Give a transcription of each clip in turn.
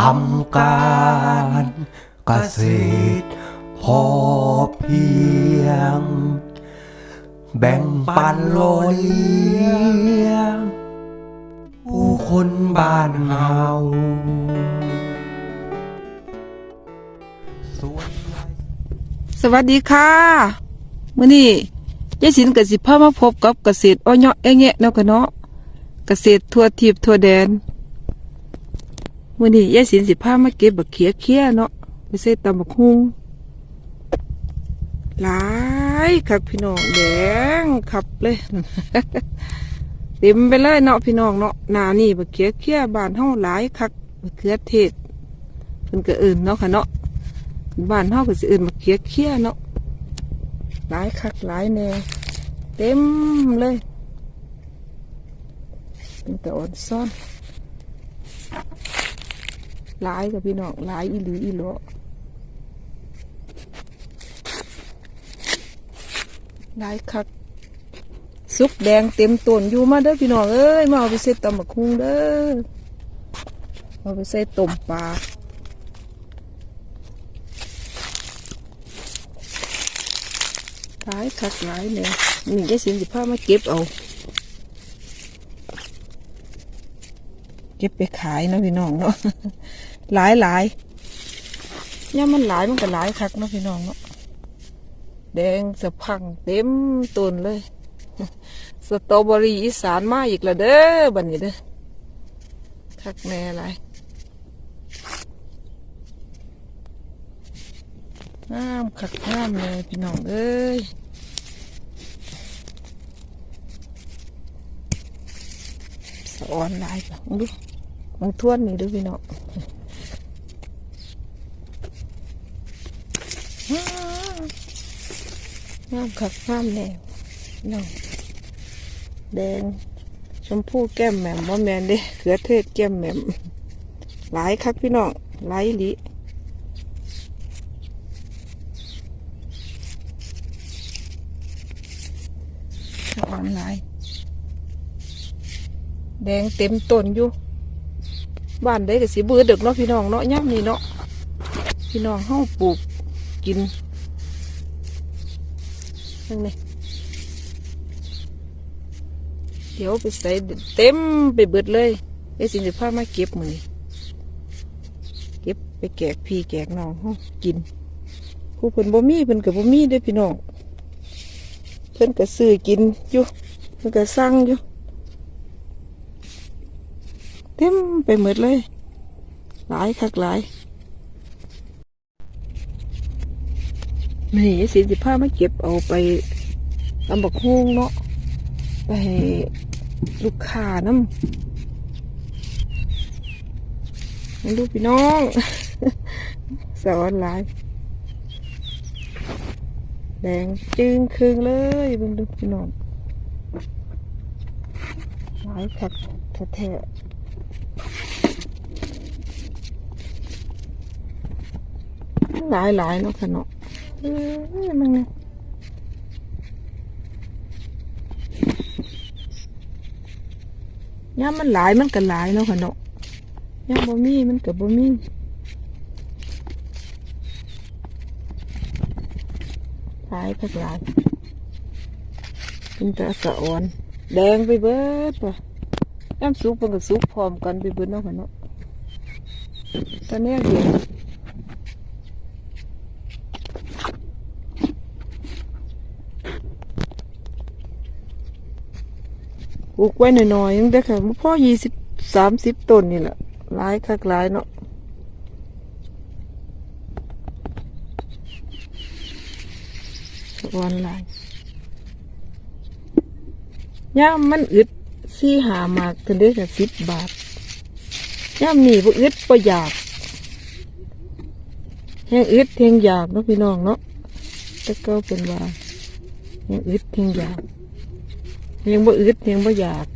ทำการเกษตรพอเพียง แบ่งปันโลเลี้ยงผู้คนบ้านเฮาสวัสดีค่ะมื้อนี้ยายสินกับสิพามาพบกับเกษตรอ้อยเนาะแอะแงะเนาะค่ะเนาะเกษตรทั่วทิพย์ทั่วแดน มื้อนี้ยายสินสิพามาเก็บบักเขียเคียเนาะไปใส่ตำบักฮุงหลายคักพี่น้องแดงขับเลยเต็มไปเลยเนาะพี่น้องเนาะนานี่บักเขียเคียบานเฮาหลายคักบักเขือเทศเพิ่นก็เอิ้นเนาะค่ะเนาะบ้านเฮาก็สิเอื่นมาเคียเคียเนาะหลายคักหลายแน่เต็มเลยเป็นแต่อ่อนซ่อน หลายกับพี่น้องหลายอีหลีอีหลอหลายคักสุกแดงเต็มต้นอยู่มาเด้อพี่น้องเอ้ยมาเอาไปใส่ตำบักคุงเด้อเอาไปใส่ต้มปลาหลายคักหลายเลยนี่ยายสินสิพามาเก็บเอา เก็บไปขายนะพี่น้องเนาะ หลายหลายเนี่ยมันหลายมันก็หลายคักเนาะพี่น้องเนาะแดงสะพังเต็มต้นเลยสตรอเบอรี่อีสานมาอีกแล้วเด้อบัดนี้เด้อคักแน่หลายงามคักงามเลยพี่น้องเอ้ยสะออนหลายปะมึงดูมึงทวนนี่ดูพี่น้อง งามคักงามแน่พี่น้องแดงชมพูแก้มแหม่มว่าแมนเด้เขือเทศแก้มแหม่มหลายคักพี่น้องหลายอีหลิสะออนหลายแดงเต็มต้นอยู่บ้านได้ก็สิเบือดึกเนาะพี่น้องเนาะย่ำนี่เนาะพี่น้องเฮาปลูกกิน นั่นนี่เดี๋ยวไปใส่เต็มไปเบิดเลยไอ้สินสิพามาเก็บมือนเก็บไปแกกพี่แกกน้องกินผู้เพิ่นบ่มีเพิ่นก็บ่มีด้อพี่น้องเพิ่นก็ซื้อกินอยู่เพิ่นก็สั่งอยู่เต็มไปหมดเลย หลายคักหลาย นี่สิสิพามาเก็บเอาไปตำบักฮวงเนาะไปลูกค้าน้ำมาดูพี่น้องสอนหลายแดงจึงครึ่งเลยเบิ่งดูพี่น้องหลายคักแท้ๆหลายหลายๆเนาะค่ะเนาะ อ้ยมันไงย่ามันหลายมันก็หลายเนาะค่ะเนาะย่าบ่มีมันก็บ่มีหลายพักหลายเป็นตาสะอ่อนแดงไปเบิดป่ะย่ามสุกมันก็สุกพร้อมกันไปเบิดเนาะค่ะเนาะตอนนี้เดี๋ยว ลูกไว้หน่อยๆยังได้ค่ะพ่อยี่สิบสามสิบต้นนี่แหละหลายคักหลายเนาะวันหลายย่ามมันอึดสี่หามากกันได้ค่ะสิบบาทย่ามนี่บ่อึดบ่อยากแห้งอึดแห้งอยากเนาะพี่น้องเนาะแต่ก็เป็นว่าแห้งอึดแห้งอยาก ยังบ่อึดยังบ่อยาก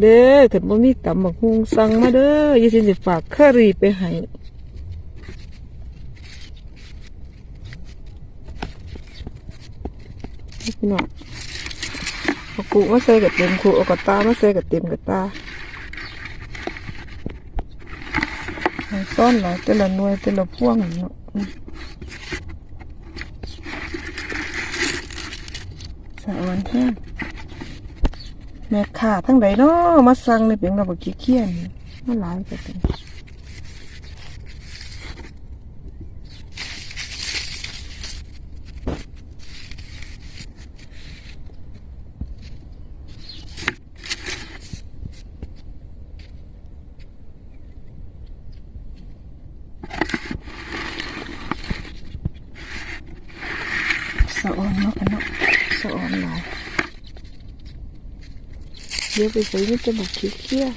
เด้อขันบ่มีตำบักฮุงสั่งมาเด้อยี่สิสิฝากคอรี่ไปให้พี่น้องเอากูมาใส่กับเต็มกูเอากระตามาใส่กับเต็มกระตาซ่อนหลายแต่ละหน่วยแต่ละพวงเนาะอืม สะออนแห้งแม่ขาทั้งใดเนาะมาสั่งในเปียงเราบอกขี้เคียนมันหลายก็เป็นสะออนเนาะกันเนาะ สอนเราเดี๋ยวไปใส่นี่จะบอกขี้เคียว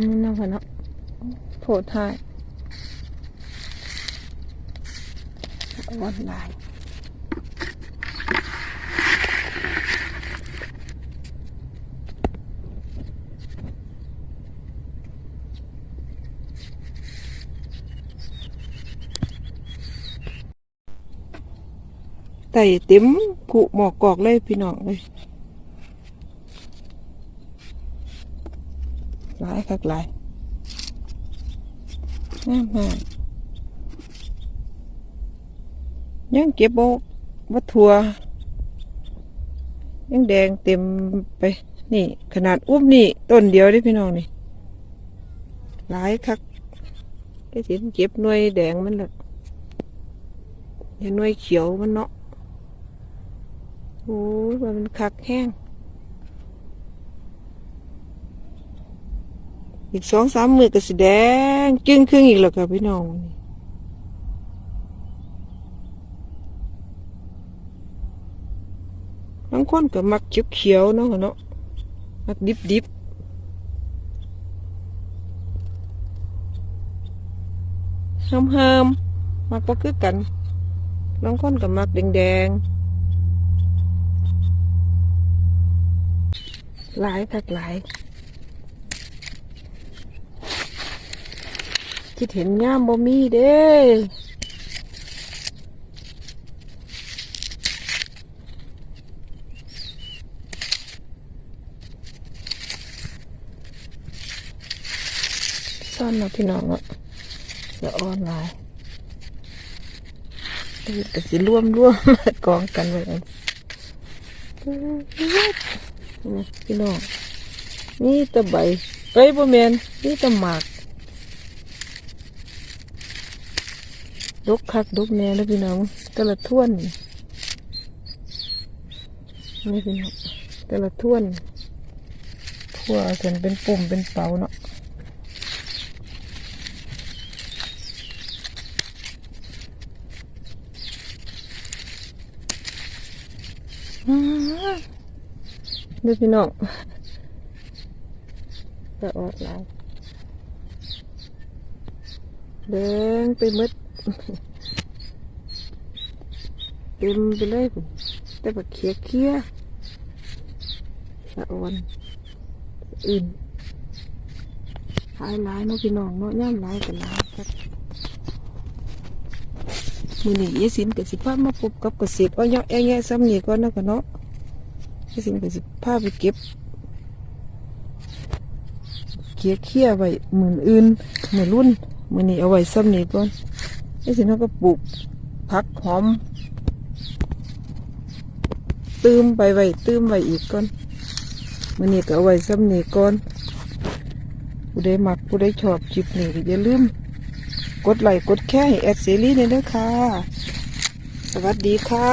นี่น่ากันเนาะโผล่ท้ายวันลายไต่เต็มกุหมอกกอกเลยพี่น้องเลย หลายคักหลายงามมากยังเก็บโบวัตถัวยังแดงเต็มไป นี่ ขนาดอุ้มนี่ ต้นเดียวเด้พี่น้องนี่ หลายคักไอ้สินเก็บหน่วยแดงมันละอย่าหน่วยเขียวมันเนาะโอ้ยมันคักแห้ง อีกสองสามมือก็สีแดงจึ้งครึ่งอีกแล้วค่ะพี่น้องบางคนก็มักเขียวๆเนาะเนาะมักดิบดิบเฮิมเฮิมมักบ่คือกันบางคนก็มักแดงแดงหลายคักหลาย คิดเห็นย่ามบ่มีเด้ซ่อนนาะพี่น้องเนาะจะออนไลน์แต่สิร่วมร่วมกองกันไว้กันพี่น้องนี่ตะใบเอ้ยบ่แมนนี่ตะหมาก ดกคักดกแน่แล้วพี่น้องแต่ละท่วนนี่พี่น้องแต่ละท่วนทั่วจนเป็นปุ่มเป็นเป๋าเนาะอื้อนี่พี่น้องจะออดหลายแดงไปหมด เต็มไปเลยพุ่แต่บักเคี้ยเคี้ยสะออนอื่นหลายหลายเนาะพี่น้องเนาะย่ามหลายกันหลายครับมือหนี้ยสินกับสิพาพมาพบกับเกษตรอ้อยแอะแยะซ้ำนี่ก่อนเนาะกันเนาะยายสินกับสิพาพไปเก็บเคี้ยเคี้ยไว้เหมือนอื่นเหมือนรุ่นมือหนีเอาไว้ซ้ำนี่ก่อน นี่สินเขาก็ปลูกผักหอม ตื้มไปไว้ตื้มไว้อีกก่อนมันนี่ก็เอาไว้ซ้ำนี่ก่อนผู้ใดมักผู้ใดชอบจิบนี่อย่าลืม กดไลค์กดแค่ให้แอดเซรีเนี่ยด้วยค่ะ สวัสดีค่ะ